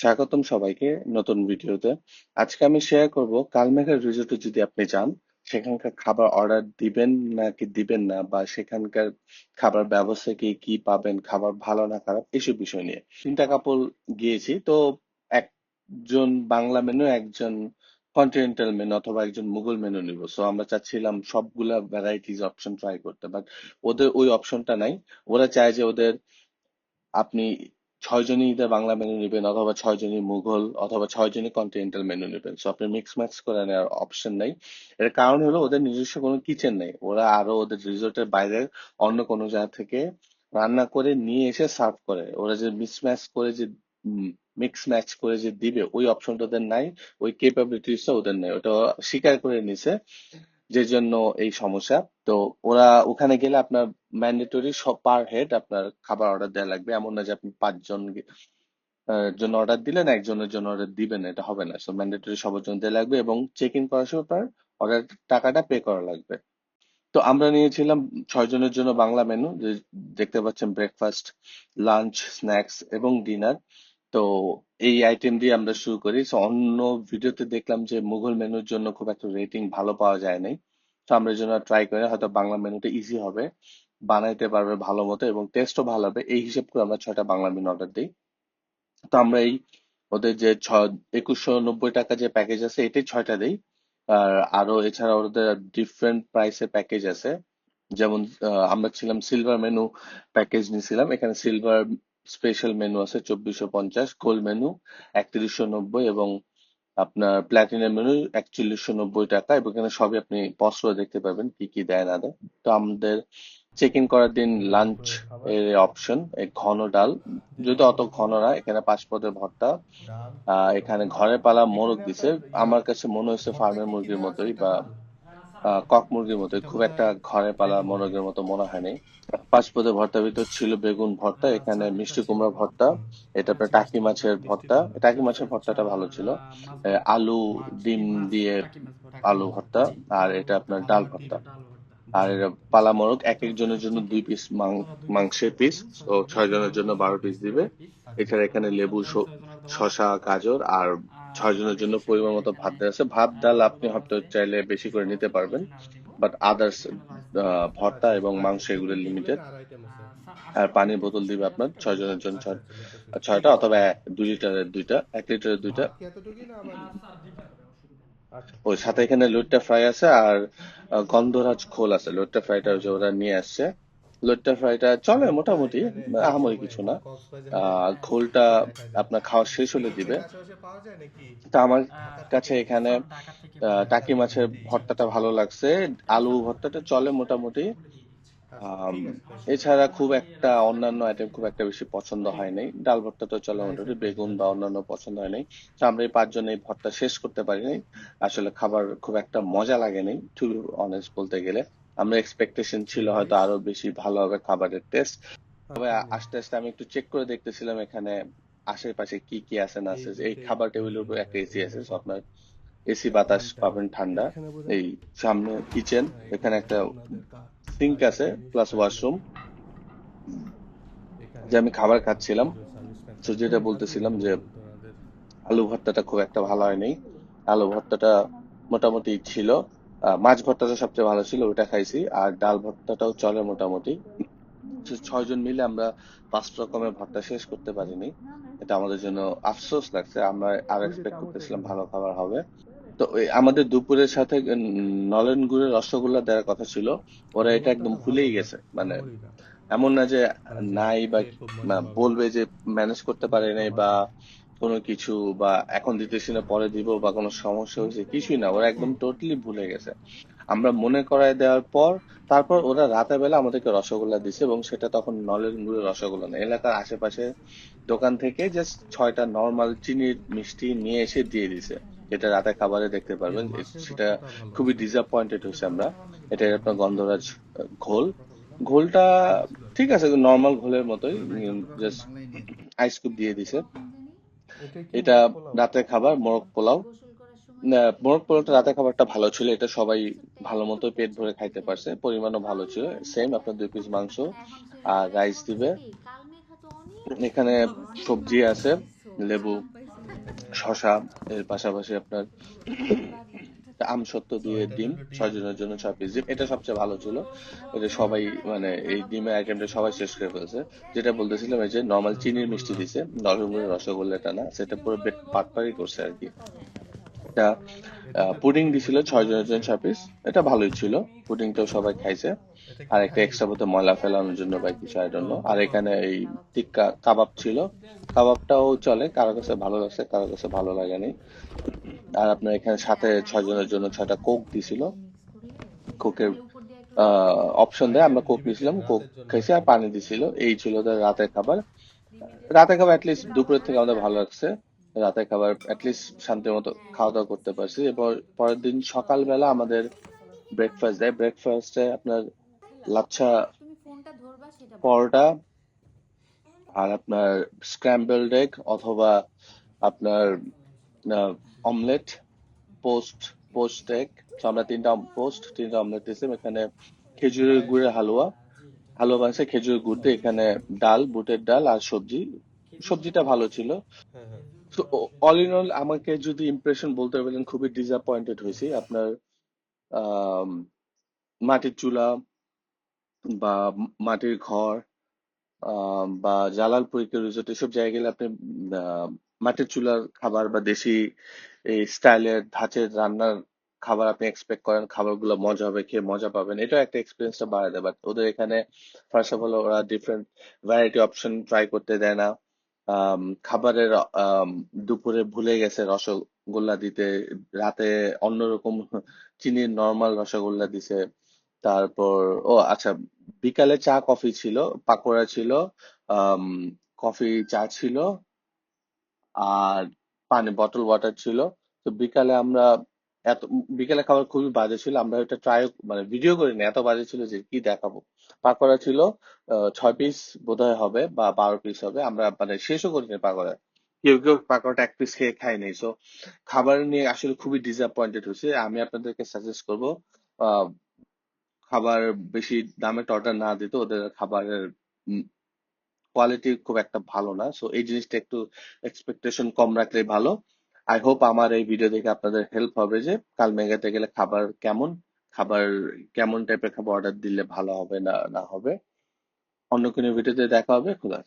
স্বাগতম সবাইকে নতুন ভিডিওতে। আজকে আমি শেয়ার করব কালমেঘার রিসোর্টে যদি আপনি যান সেখানকার খাবার অর্ডার দিবেন নাকি দিবেন না, বা সেখানকার খাবার ব্যবস্থা কি কি পাবেন, খাবার ভালো না খারাপ, এসব বিষয় নিয়ে। তিনটা কাপল গিয়েছি, তো একজন বাংলা মেনু একজন কন্টিনেন্টাল মেনু অথবা একজন মুঘল মেনু নিব। সো আমরা চাচ্ছিলাম সবগুলা ভ্যারাইটিস অপশন ট্রাই করতে বাট ওদের ওই অপশনটা নাই। ওরা চায় যে ওদের আপনি ছয়জনই ঈদের বাংলা মেনু নেবেন অথবা ছয়জনই মুঘল অথবা ছয়জনই কন্টিনেন্টাল মেনু নেবেন। সো আপনি মিক্স ম্যাক্স করে নেওয়ার অপশন নাই। এর কারণ হলো ওদের নিজস্ব কোনো কিচেন নেই। ওরা আরও ওদের রিসোর্টের বাইরে অন্য কোনো জায়গা থেকে রান্না করে নিয়ে এসে সার্ভ করে। ওরা যে মিক্স ম্যাচ করে যে মিক্স ম্যাচ করে যে দিবে, ওই অপশনটা ওদের নাই। ওই কেপাবিলিটিসটা ওদের নেই। ওটা স্বীকার করে নিছে। যে জন্য এই সমস্যা। তো ওরা ওখানে গেলে আপনার ম্যান্ডেটরি সব পার হেড আপনার খাবার অর্ডার দেওয়া লাগবে। এমন না যে আপনি পাঁচজন জন্য অর্ডার দিলেন, একজনের জন্য অর্ডার দিবেন, এটা হবে না। সো ম্যান্ডেটরি সবার জন্য দেওয়া লাগবে এবং চেক ইন করার সময় আপনার অর্ডার টাকাটা পে করা লাগবে। তো আমরা নিয়েছিলাম ছয় জনের জন্য বাংলা মেনু দেখতে পাচ্ছেন ব্রেকফাস্ট লাঞ্চ স্ন্যাক্স এবং ডিনার তো এই আইটেম দিয়ে আমরা শুরু করি। তো অন্য ভিডিওতে দেখলাম যে মুঘল মেনুর জন্য খুব একটা রেটিং ভালো পাওয়া যায় নাই তো আমরা জন্য ট্রাই করি হয়তো বাংলা মেনুটা ইজি হবে, বানাইতে পারবে ভালো মতো এবং টেস্টও ভালো হবে। এই হিসেব করে আমরা ছয়টা বাংলা মেনু অর্ডার দিই। তো আমরা এই ওদের যে ছ, একুশশো নব্বই টাকা যে প্যাকেজ আছে, এটাই ছয়টা দেই। আর আরও এছাড়া ওদের ডিফারেন্ট প্রাইসের প্যাকেজ আছে। যেমন আমরা ছিলাম সিলভার মেনু প্যাকেজ নিয়েছিলাম এখানে সিলভার স্পেশাল মেনু আছে চব্বিশশো পঞ্চাশ গোল্ড মেনু একত্রিশশো নব্বই এবং আপনার প্ল্যাটিনাম মেনু একচল্লিশশো নব্বই টাকা এবং এখানে সবই আপনি পস্ত্র দেখতে পাবেন কি কি দেয় না দেয়। তো আমাদের চেক ইন করার দিন লাঞ্চ এর অপশন ঘন ডাল। যদি অত ঘন না এখানে পাঁচ পদের ভর্তা এখানে ঘরে পালা মোরগ দিছে। আমার কাছে মনে হয়েছে ফার্মের মুরগির মতোই বা কক মুরগির মতোই। খুব একটা ঘরে পালা মোরগের মতো মনে হয়নি। পাঁচ পদের ভর্তার ভিতর ছিল বেগুন ভর্তা এখানে মিষ্টি কুমড়া ভর্তা এটা আপনার টাকি মাছের ভর্তা। টাকি মাছের ভর্তাটা ভালো ছিল। আলু ডিম দিয়ে আলু ভর্তা আর এটা আপনার ডাল ভর্তা। আর পালা মোরগ এক একজনের জন্য দুই পিস মাংসের পিস তো ছয় জনের জন্য বারো পিস দিবে। এছাড়া এখানে লেবু শসা গাজর আর ছয় জনের জন্য পরিমাণ মতো ভাত দেওয়া আছে। ভাত, ডাল আপনি হয়তো চাইলে বেশি করে নিতে পারবেন। বাট আদার্স ভর্তা এবং মাংস এগুলো লিমিটেড আর পানির বোতল দিবে আপনার ছয় জনের জন্য। ছয়- ছয়টা অথবা দুই লিটারের দুইটা, এক লিটারের দুইটা। ওই সাথে এখানে লুটটা ফ্রাই আছে আর গন্ধরাজ খোল আছে। লুটটা ফ্রাইটা ওরা নিয়ে আসছে। লুটটা ফ্রাইটা চলে মোটামুটি, আহামরি কিছু না। খোলটা আপনার খাওয়া শেষ হলে দিবে। তা আমার কাছে এখানে টাকি মাছের ভর্তাটা ভালো লাগছে। আলু ভর্তাটা চলে মোটামুটি। এছাড়া খুব একটা অন্যান্য আইটেম খুব একটা বেশি পছন্দ হয় নাই। ডাল তো চলে মোটামুটি, বেগুন বা অন্যান্য পছন্দ হয় নাই। তো আমরা এই পাঁচজন এই ভর্তা শেষ করতে পারি আসলে খাবার খুব একটা মজা লাগে নাই টু অনেস্ট বলতে গেলে। আমরা এক্সপেকটেশন ছিল হয়তো আরও বেশি ভালো হবে খাবারের টেস্ট তবে আস্তে আস্তে আমি একটু চেক করে দেখতেছিলাম এখানে আশেপাশে কি কি আছে না আছে। এই খাবার টেবিলের উপর একটা এসি আছে so আপনার এসি বাতাস পাবেন ঠান্ডা। এই সামনে কিচেন এখানে একটা সিঙ্ক আছে প্লাস ওয়াশরুম যে আমি খাবার খাচ্ছিলাম তো যেটা বলতেছিলাম যে আলু ভর্তাটা খুব একটা ভালো হয়নি। আলু ভর্তাটা মোটামুটি ছিল মাছ ভর্তাটা সবচেয়ে ভালো ছিল ওটা খাইছি। আর ডাল ভর্তাটাও চলে মোটামুটি। ছয় জন মিলে আমরা পাঁচ রকমের ভর্তা শেষ করতে পারিনি। এটা আমাদের জন্য আফসোস লাগছে। আমরা আর এক্সপেক্ট করতেছিলাম ভালো খাবার হবে। তো আমাদের দুপুরের সাথে নলেন গুড়ের রসগোল্লা দেওয়ার কথা ছিল। ওরা এটা একদম ভুলেই গেছে। মানে এমন না যে নাই বা বা বলবে যে ম্যানেজ করতে পারে নাই বা কোনো কিছু বা এখন দিতেছি না পরে দিব বা কোনো সমস্যা হয়েছে কিছুই না ওরা একদম টোটালি ভুলে গেছে। আমরা মনে করায় দেওয়ার পর তারপর ওরা রাতের বেলা আমাদেরকে রসগোল্লা দিছে এবং সেটা তখন নলেন গুড়ের রসগোল্লা না এলাকার আশেপাশে দোকান থেকে জাস্ট ছয়টা নর্মাল চিনির মিষ্টি নিয়ে এসে দিয়ে দিছে এটা রাতে খাবারে দেখতে পারবেন সেটা খুবই ডিসঅ্যাপয়েন্টেড হয়েছে আমরা এটা আপনার গন্ধরাজ ঘোল। ঘোলটা ঠিক আছে নর্মাল ঘোলের মতোই জাস্ট আইস কিউব দিয়ে দিছে। এটা রাতের খাবার মরক পোলাও। মরক মোরগ পোলাওটা রাতের খাবারটা ভালো ছিল এটা সবাই ভালো মতো পেট ভরে খাইতে পারছে পরিমাণও ভালো ছিল। সেম আপনার দুই পিস মাংস আর রাইস দিবে। এখানে সবজি আছে লেবু শসা এর পাশাপাশি আপনার আমসত্ত্ব দিয়ে ডিম ছয় জনের জন্য ছয় পিস ডিম। এটা সবচেয়ে ভালো ছিল এটা সবাই মানে এই ডিমের আইটেমটা সবাই শেষ করে ফেলছে। যেটা বলতেছিলাম এই যে নর্মাল চিনির মিষ্টি দিছে নরমের রসগোল্লাটা না সেটা পুরো পাটপাড়ি করছে আর কি। এটা পুডিং দিছিল, ছয় জনের জন্য ছয় পিস এটা ভালোই ছিল। পুডিংটাও সবাই খাইছে। আর একটা এক্সট্রা বোধ ময়লা ফেলানোর জন্য বা কিছু আই ডোন্ট নো আর এখানে এই টিক্কা কাবাব ছিল। কাবাবটাও চলে, কারও কাছে ভালো লাগছে, কারও কাছে ভালো লাগেনি। আর আপনার এখানে সাথে ছয় জনের জন্য ছয়টা কোক দিছিল। কোকের অপশন দেয়। আমরা কোক নিয়েছিলাম কোক খাইছি আর পানি দিছিল। এই ছিল রাতের খাবার। রাতের খাবার অ্যাটলিস্ট দুপুরের থেকে আমাদের ভালো লাগছে। রাতের খাবার অ্যাটলিস্ট শান্তি মতো খাওয়া দাওয়া করতে পারছি। এরপর পরের দিন সকালবেলা আমাদের ব্রেকফাস্ট দেয় ব্রেকফাস্টে আপনার লাচ্ছা। পরোটা আর আপনার স্ক্র্যাম্বলড ডেক অথবা আপনার অমলেট পোস্ট পোস্ট এগ আমরা তিনটা পোস্ট তিনটা অমলেট দিয়েছিলাম। এখানে খেজুরের গুড়ের হালুয়া হালুয়া বানিয়েছে খেজুরের গুড় দিয়ে। এখানে ডাল, বুটের ডাল আর সবজি। সবজিটা ভালো ছিল। তো অল ইন অল আমাকে যদি ইমপ্রেশন বলতে বলেন খুবই ডিসঅ্যাপয়েন্টেড হয়েছি। আপনার মাটির চুলা বা মাটির ঘর বা জালালপুরি রিসোর্ট এসব জায়গায় গেলে আপনি মাটির চুলার খাবার বা দেশি এই স্টাইলের ধাঁচের রান্নার খাবার আপনি এক্সপেক্ট করেন, খাবারগুলো মজা হবে, খেয়ে মজা পাবেন। এটাও একটা এক্সপিরিয়েন্সটা বাড়ায় দেয় বাট ওদের এখানে ফার্স্ট অফ অল ওরা ডিফারেন্ট ভ্যারাইটি অপশন ট্রাই করতে দেয় না। খাবারের দুপুরে ভুলে গেছে রসগোল্লা দিতে, রাতে অন্যরকম চিনির নর্মাল রসগোল্লা দিছে। তারপর, ও আচ্ছা বিকালে চা কফি ছিল, পাকোড়া ছিল কফি চা ছিল, আর পানি বটল ওয়াটার ছিল। তো বিকালে আমরা এত, বিকালে খাবার খুবই বাজে ছিল, আমরা এটা ট্রাই মানে ভিডিও করিনি, এত বাজে ছিল যে কি দেখাবো। পাকোড়া ছিল ছয় পিস বোধহয় হবে বা বারো পিস হবে। আমরা মানে শেষও করিনি পাকোড়া। কেউ কেউ পাকোড়াটা এক পিস খেয়ে খায়নি সো খাবার নিয়ে আসলে খুবই ডিসঅ্যাপয়েন্টেড হয়েছে। আমি আপনাদেরকে সাজেস্ট করব খাবার বেশি দামে অর্ডার না দিতে ওদের খাবারের কোয়ালিটি খুব একটা ভালো না। সো এই জিনিসটা একটু এক্সপেকটেশন কম রাখলে ভালো। আই হোপ আমার এই ভিডিও দেখে আপনাদের হেল্প হবে যে কাল মেঘাতে গেলে খাবার কেমন খাবার কেমন টাইপের খাবার অর্ডার দিলে ভালো হবে না না হবে। অন্য কোনো ভিডিওতে দেখা হবে খোদা